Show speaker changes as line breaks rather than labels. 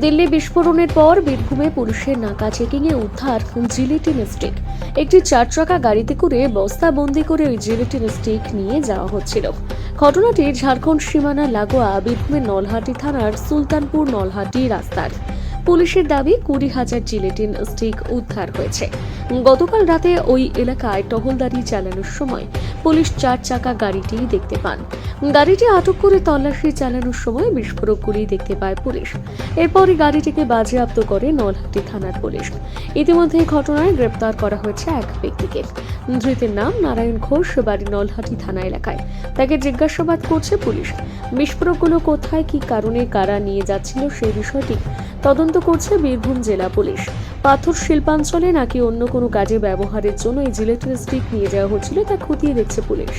দিল্লি বিস্ফোরণের পর বীরভূমে পুলিশের নাকা চেকিংয়ে উদ্ধার জিলেটিন স্টিক। একটি চার চাকা গাড়িতে করে বস্তা বন্দি করে ওই জিলেটিন স্টিক নিয়ে যাওয়া হচ্ছিল। ঘটনাটি ঝাড়খণ্ড সীমানা লাগোয়া বীরভূমের নলহাটি থানার সুলতানপুর নলহাটি রাস্তার। পুলিশের দাবি কুড়ি হাজার জিলেটিন স্টিক উদ্ধার হয়েছে। গতকাল রাতে ওই এলাকায় টহলদারি চালানোর সময় পুলিশ চার চাকা গাড়িটি দেখতে পান। গাড়িটি আটক করে তল্লাশি চালানোর সময় বিস্ফোরকগুলি দেখতে পায় পুলিশ। এরপরই গাড়িটিকে বাজেয়াপ্ত করে নলহাটি থানার পুলিশ। ইতিমধ্যে ঘটনায় গ্রেপ্তার করা হয়েছে এক ব্যক্তিকে। ধৃতের নাম নারায়ণ ঘোষ, বাড়ি নলহাটি থানা এলাকায়। তাকে জিজ্ঞাসাবাদ করছে পুলিশ। বিস্ফোরকগুলো কোথায়, কি কারণে, কারা নিয়ে যাচ্ছিল, সেই বিষয়টি তদন্ত করছে বীরভূম জেলা পুলিশ। পাথর শিল্পাঞ্চলে নাকি অন্য কোনো কাজে ব্যবহারের জন্য এই জিলেটিন স্টিক নিয়ে যাওয়া হচ্ছিল তা খতিয়ে দেখছে পুলিশ।